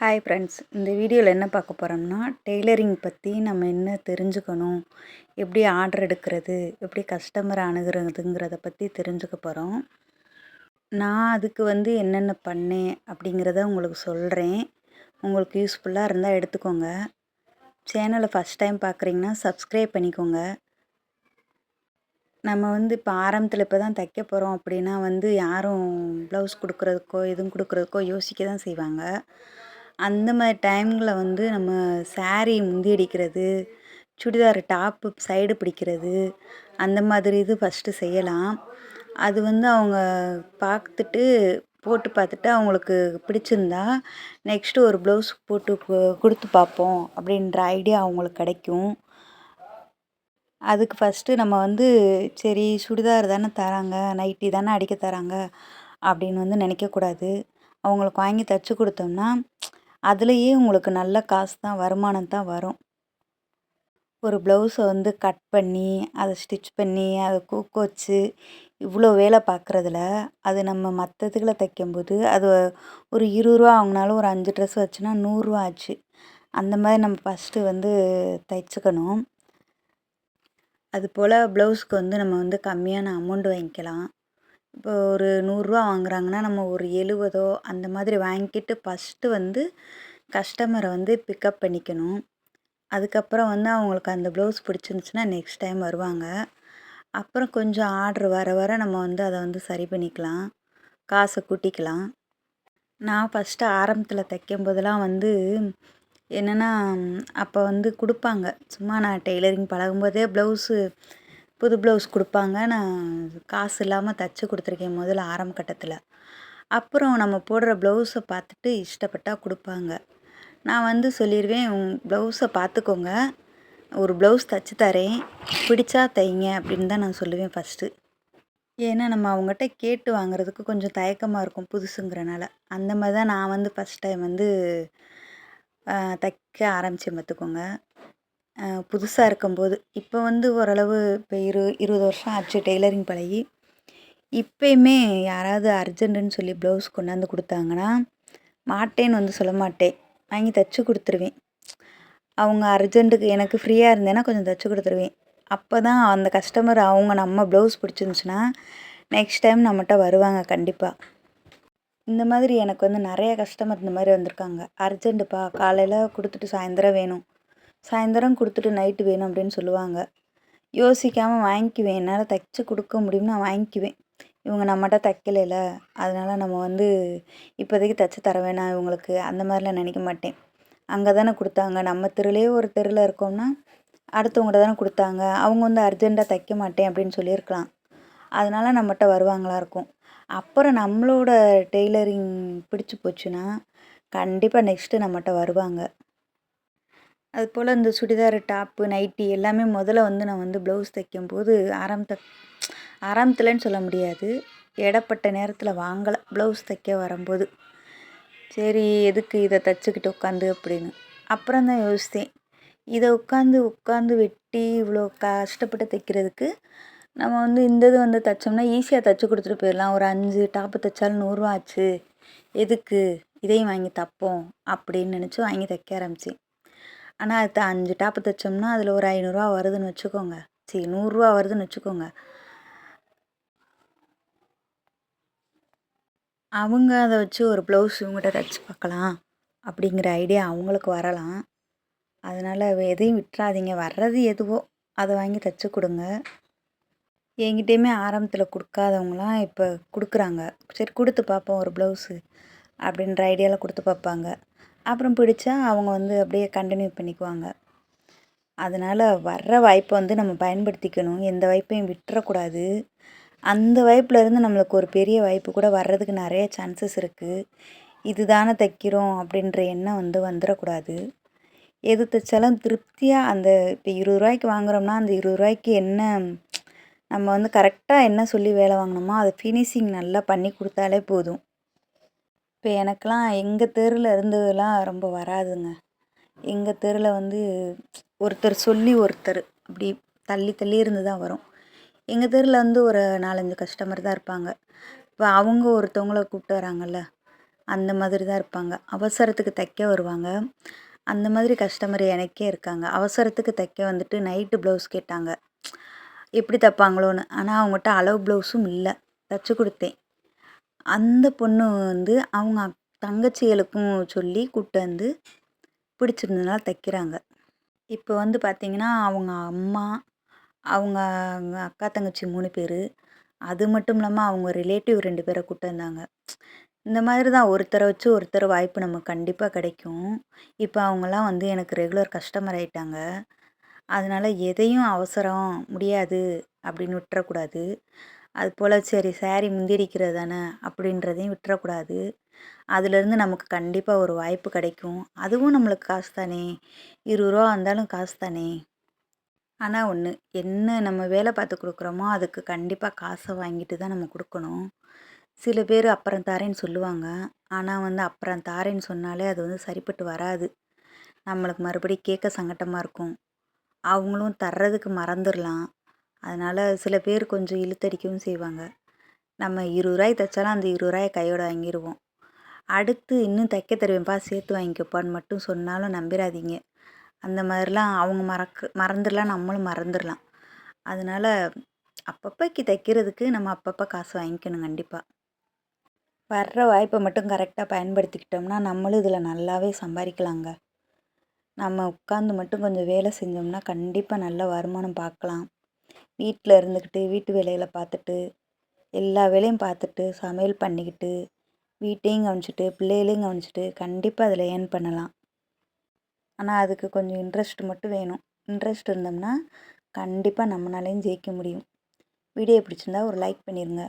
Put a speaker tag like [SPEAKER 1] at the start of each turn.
[SPEAKER 1] Hi friends இந்த வீடியோவில் என்ன பார்க்க போகிறோம்னா டெய்லரிங் பற்றி நம்ம என்ன தெரிஞ்சுக்கணும் எப்படி ஆர்டர் எடுக்கிறது எப்படி கஸ்டமரை அணுகிறதுங்கிறத பற்றி தெரிஞ்சுக்க போகிறோம் நான் அதுக்கு வந்து என்னென்ன பண்ணேன் அப்படிங்கிறத உங்களுக்கு சொல்கிறேன் உங்களுக்கு யூஸ்ஃபுல்லாக இருந்தால் எடுத்துக்கோங்க. சேனலை ஃபஸ்ட் டைம் பார்க்குறீங்கன்னா சப்ஸ்கிரைப் பண்ணிக்கோங்க. நம்ம வந்து இப்போ ஆரம்பத்தில் இப்போ தான் தைக்க போகிறோம் அப்படின்னா வந்து யாரும் ப்ளவுஸ் கொடுக்குறதுக்கோ எதுவும் கொடுக்குறதுக்கோ யோசிக்க தான் செய்வாங்க. அந்த மாதிரி டைமில் வந்து நம்ம சாரீ முந்தி அடிக்கிறது சுடிதார் டாப்பு சைடு பிடிக்கிறது அந்த மாதிரி இது ஃபஸ்ட்டு செய்யலாம். அது வந்து அவங்க பார்த்துட்டு போட்டு பார்த்துட்டு அவங்களுக்கு பிடிச்சிருந்தா நெக்ஸ்ட்டு ஒரு ப்ளவுஸ் போட்டு கொடுத்து பார்ப்போம் அப்படின்ற ஐடியா அவங்களுக்கு கிடைக்கும். அதுக்கு ஃபஸ்ட்டு நம்ம வந்து சரி சுடிதார் தானே தராங்க நைட்டி தானே அடிக்க தராங்க அப்படின்னு வந்து நினைக்கக்கூடாது. அவங்களுக்கு வாங்கி தைச்சி கொடுத்தோம்னா அதுலேயே உங்களுக்கு நல்ல காசு தான் வருமானம் தான் வரும். ஒரு ப்ளவுஸை வந்து கட் பண்ணி அதை ஸ்டிச் பண்ணி அதை கூக்கு வச்சு இவ்வளோ வேலை பார்க்குறதுல அது நம்ம மற்றதுகளை தைக்கும்போது அது ஒரு இருபது ரூபா வாங்கினாலும் ஒரு அஞ்சு ட்ரெஸ் வச்சுன்னா நூறுரூவா ஆச்சு. அந்த மாதிரி நம்ம ஃபஸ்ட்டு வந்து தைச்சிக்கணும். அதுபோல் ப்ளவுஸ்க்கு வந்து நம்ம வந்து கம்மியான அமௌண்ட் வாங்கிக்கலாம். இப்போ ஒரு நூறுரூவா வாங்குறாங்கன்னா நம்ம ஒரு எழுவதோ அந்த மாதிரி வாங்கிட்டு ஃபஸ்ட்டு வந்து கஸ்டமரை வந்து பிக்கப் பண்ணிக்கணும். அதுக்கப்புறம் வந்து அவங்களுக்கு அந்த ப்ளவுஸ் பிடிச்சிருந்துச்சின்னா நெக்ஸ்ட் டைம் வருவாங்க. அப்புறம் கொஞ்சம் ஆர்டர் வர வர நம்ம வந்து அதை வந்து சரி பண்ணிக்கலாம். காசை கூட்டிக்கலாம். நான் ஃபஸ்ட்டு ஆரம்பத்தில் தைக்கும் போதெல்லாம் வந்து என்னென்னா அப்போ வந்து கொடுப்பாங்க. சும்மா நான் டெய்லரிங் பழகும்போதே ப்ளவுஸு புது ப்ளவுஸ் கொடுப்பாங்க. நான் காசு இல்லாமல் தைச்சி கொடுத்துருக்கேன் முதல்ல ஆரம்ப கட்டத்தில். அப்புறம் நம்ம போடுற ப்ளவுஸை பார்த்துட்டு இஷ்டப்பட்டால் கொடுப்பாங்க. நான் வந்து சொல்லிடுவேன் ப்ளவுஸை பார்த்துக்கோங்க. ஒரு ப்ளவுஸ் தைச்சி தரேன். பிடிச்சா தைங்க அப்படின்னு தான் நான் சொல்லுவேன் ஃபஸ்ட்டு ஏன்னா நம்ம அவங்ககிட்ட கேட்டு வாங்குறதுக்கு கொஞ்சம் தயக்கமாக இருக்கும் புதுசுங்கிறனால. அந்த மாதிரி தான் நான் வந்து ஃபஸ்ட் டைம் வந்து தைக்க ஆரம்பித்தேன் பார்த்துக்கோங்க. புதுசாக இருக்கும்போது இப்போ வந்து ஓரளவு இப்போ இரு இருபது வருஷம் ஆச்சு டெய்லரிங் பழகி. இப்போயுமே யாராவது அர்ஜென்ட்டுன்னு சொல்லி ப்ளவுஸ் கொண்டாந்து கொடுத்தாங்கன்னா மாட்டேன்னு வந்து சொல்ல மாட்டேன். வாங்கி தைச்சி கொடுத்துருவேன். அவங்க அர்ஜென்ட்டுக்கு எனக்கு ஃப்ரீயாக இருந்தேன்னா கொஞ்சம் தைச்சி கொடுத்துருவேன். அப்போ தான் அந்த கஸ்டமர் அவங்க நம்ம ப்ளவுஸ் பிடிச்சிருந்துச்சின்னா நெக்ஸ்ட் டைம் நம்மகிட்ட வருவாங்க கண்டிப்பாக இந்த மாதிரி எனக்கு வந்து நிறைய கஸ்டமர் இந்த மாதிரி வந்திருக்காங்க. அர்ஜென்ட்டுப்பா காலையில் கொடுத்துட்டு சாயந்தரம் வேணும். சாயந்தரம் கொடுத்துட்டு நைட்டு வேணும் அப்படின்னு சொல்லுவாங்க. யோசிக்காமல் வாங்கிக்குவேன். என்னால் தைச்சி கொடுக்க முடியும்னு நான் வாங்கிக்குவேன். இவங்க நம்மகிட்ட தைக்கலைல. அதனால் நம்ம வந்து இப்போதைக்கு தைச்சி தர வேணாம் இவங்களுக்கு. அந்த மாதிரிலாம் நினைக்க மாட்டேன். அங்கே தானே கொடுத்தாங்க. நம்ம தெருலேயே ஒரு தெருவில் இருக்கோம்னா அடுத்தவங்கள்ட்ட தானே கொடுத்தாங்க. அவங்க வந்து அர்ஜெண்ட்டாக தைக்க மாட்டேன் அப்படின்னு சொல்லியிருக்கலாம். அதனால் நம்மகிட்ட வருவாங்களா இருக்கும். அப்புறம் நம்மளோட டெய்லரிங் பிடிச்சி போச்சுன்னா கண்டிப்பாக நெக்ஸ்ட்டு நம்மகிட்ட வருவாங்க. அது போல் இந்த சுடிதார் டாப்பு நைட்டி எல்லாமே முதல்ல வந்து நான் வந்து ப்ளவுஸ் தைக்கும்போது ஆரம்பத்த ஆரம்பத்துலன்னு சொல்ல முடியாது. இடப்பட்ட நேரத்தில் வாங்கலை ப்ளவுஸ் தைக்க வரும்போது. சரி எதுக்கு இதை தைச்சிக்கிட்டு உட்காந்து அப்படின்னு. அப்புறம் தான் யோசித்தேன். இதை உட்காந்து உட்காந்து வெட்டி இவ்வளோ கஷ்டப்பட்டு தைக்கிறதுக்கு நம்ம வந்து இந்த இது வந்து தைச்சோம்னா ஈஸியாக தைச்சி கொடுத்துட்டு போயிடலாம். ஒரு அஞ்சு டாப்பு தைச்சாலும் நூறுரூவா ஆச்சு. எதுக்கு? இதையும் வாங்கி தைப்போம் அப்படின்னு நினச்சி வாங்கி தைக்க ஆரம்பித்தேன் ஆனால் அது அஞ்சு டாப்பு தைச்சோம்னா அதில் ஒரு ஐநூறுரூவா வருதுன்னு வச்சுக்கோங்க. சரி நூறுரூவா வருதுன்னு வச்சுக்கோங்க. அவங்க அதை வச்சு ஒரு ப்ளவுஸ் இவங்ககிட்ட தைச்சி பார்க்கலாம் அப்படிங்கிற ஐடியா அவங்களுக்கு வரலாம். அதனால் எதையும் விட்டுறாதீங்க. வர்றது எதுவோ அதை வாங்கி தைச்சி கொடுங்க. என்கிட்டயுமே ஆரம்பத்தில் கொடுக்காதவங்களாம் இப்போ கொடுக்குறாங்க. சரி கொடுத்து பார்ப்போம் ஒரு ப்ளவுஸு அப்படின்ற ஐடியாவில் கொடுத்து பார்ப்பாங்க. அப்புறம் பிடிச்சா அவங்க வந்து அப்படியே கண்டினியூ பண்ணிக்குவாங்க. அதனால் வர்ற வாய்ப்பை வந்து நம்ம பயன்படுத்திக்கணும். எந்த வாய்ப்பையும் விட்டுறக்கூடாது. அந்த வாய்ப்புலேருந்து நம்மளுக்கு ஒரு பெரிய வாய்ப்பு கூட வர்றதுக்கு நிறைய சான்சஸ் இருக்குது இது தானே தைக்கிறோம் அப்படின்ற எண்ணம் வந்து வந்துடக்கூடாது எது தைச்சாலும் திருப்தியாக அந்த இப்போ இருபது ரூபாய்க்கு வாங்குகிறோம்னா அந்த இருபது ரூபாய்க்கு என்ன நம்ம வந்து கரெக்டாக என்ன சொல்லி வேலை வாங்கினோமோ அதை ஃபினிஷிங் நல்லா பண்ணி கொடுத்தாலே போதும். இப்போ எனக்கெலாம் எங்கள் தெருவில் இருந்ததெல்லாம் ரொம்ப வராதுங்க. எங்கள் தெருவில் வந்து ஒருத்தர் சொல்லி ஒருத்தர் அப்படி தள்ளி தள்ளி இருந்து தான் வரும். எங்கள் தெருவில் வந்து ஒரு நாலஞ்சு கஸ்டமர் தான் இருப்பாங்க. இப்போ அவங்க ஒருத்தவங்கள கூப்பிட்டு வராங்கல்ல அந்த மாதிரி தான் இருப்பாங்க. அவசரத்துக்கு தைக்க வருவாங்க. அந்த மாதிரி கஸ்டமர் எனக்கே இருக்காங்க. அவசரத்துக்கு தைக்க வந்துட்டு நைட்டு ப்ளவுஸ் கேட்டாங்க. எப்படி தைப்பாங்களோன்னு? ஆனால் அவங்ககிட்ட அளவு ப்ளவுஸும் இல்லை. தைச்சி கொடுத்தேன். அந்த பொண்ணு வந்து அவங்க அக்- தங்கச்சிகளுக்கும் சொல்லி கூப்பிட்டு வந்து பிடிச்சிருந்ததுனால தைக்கிறாங்க. இப்போ வந்து பார்த்திங்கன்னா அவங்க அம்மா அவங்க அக்கா தங்கச்சி மூணு பேர். அது மட்டும் இல்லாமல் அவங்க ரிலேட்டிவ் ரெண்டு பேரை கூப்பிட்டு வந்தாங்க. இந்த மாதிரி தான் ஒருத்தரை வச்சு ஒருத்தர் வாய்ப்பு நமக்கு கண்டிப்பாக கிடைக்கும். இப்போ அவங்கெல்லாம் வந்து எனக்கு ரெகுலர் கஸ்டமர் ஆகிட்டாங்க அதனால் எதையும் அவசரம் முடியாது அப்படின்னு விட்டுறக்கூடாது. அது போல் சரி saree முந்திரிக்கிறது தானே அப்படின்றதையும் விட்டுறக்கூடாது. அதுலேருந்து நமக்கு கண்டிப்பாக ஒரு வாய்ப்பு கிடைக்கும். அதுவும் நம்மளுக்கு காசு தானே இருபது ரூபா வந்தாலும் காசு தானே. ஆனால் ஒன்று என்ன நம்ம வேலை பார்த்து கொடுக்குறோமோ அதுக்கு கண்டிப்பாக காசை வாங்கிட்டு தான் நம்ம கொடுக்கணும். சில பேர் அப்புறம் தாரேன்னு சொல்லுவாங்க. ஆனால் வந்து அப்புறம் தாரேன்னு சொன்னாலே அது வந்து சரிப்பட்டு வராது. நம்மளுக்கு மறுபடியும் கேட்க சங்கட்டமாக இருக்கும். அவங்களும் தர்றதுக்கு மறந்துடலாம். அதனால் சில பேர் கொஞ்சம் இழுத்தடிக்கவும் செய்வாங்க. நம்ம இருபது ரூபாய் தைச்சாலும் அந்த இருபது ரூபாயை கையோடு வாங்கிடுவோம் அடுத்து இன்னும் தைக்க தருவேன்ப்பா சேர்த்து வாங்கிக்கப்பான்னு மட்டும் சொன்னாலும் நம்பிடாதீங்க அந்த மாதிரிலாம் அவங்க மறக்க மறந்துடலாம் நம்மளும் மறந்துடலாம். அதனால் அப்பப்போக்கு தைக்கிறதுக்கு நம்ம அப்பப்போ காசு வாங்கிக்கணும் கண்டிப்பாக வர்ற வாய்ப்பை மட்டும் கரெக்டாக பயன்படுத்திக்கிட்டோம்னா நம்மளும் இதில் நல்லாவே சம்பாதிக்கலாங்க. நம்ம உட்காந்து மட்டும் கொஞ்சம் வேலை செஞ்சோம்னா கண்டிப்பாக நல்ல வருமானம் பார்க்கலாம். வீட்டில் இருந்துக்கிட்டு வீட்டு வேலைகளை பார்த்துட்டு எல்லா வேலையும் பார்த்துட்டு சமையல் பண்ணிக்கிட்டு வீட்டையும் கவனிச்சிட்டு பிள்ளைகளையும் கவனிச்சிட்டு கண்டிப்பாக அதில் ஏர்ன் பண்ணலாம். ஆனால் அதுக்கு கொஞ்சம் இன்ட்ரெஸ்ட் மட்டும் வேணும். இன்ட்ரெஸ்ட் இருந்தோம்னா கண்டிப்பாக நம்மளாலையும் ஜெயிக்க முடியும். வீடியோ பிடிச்சிருந்தா ஒரு லைக் பண்ணிடுங்க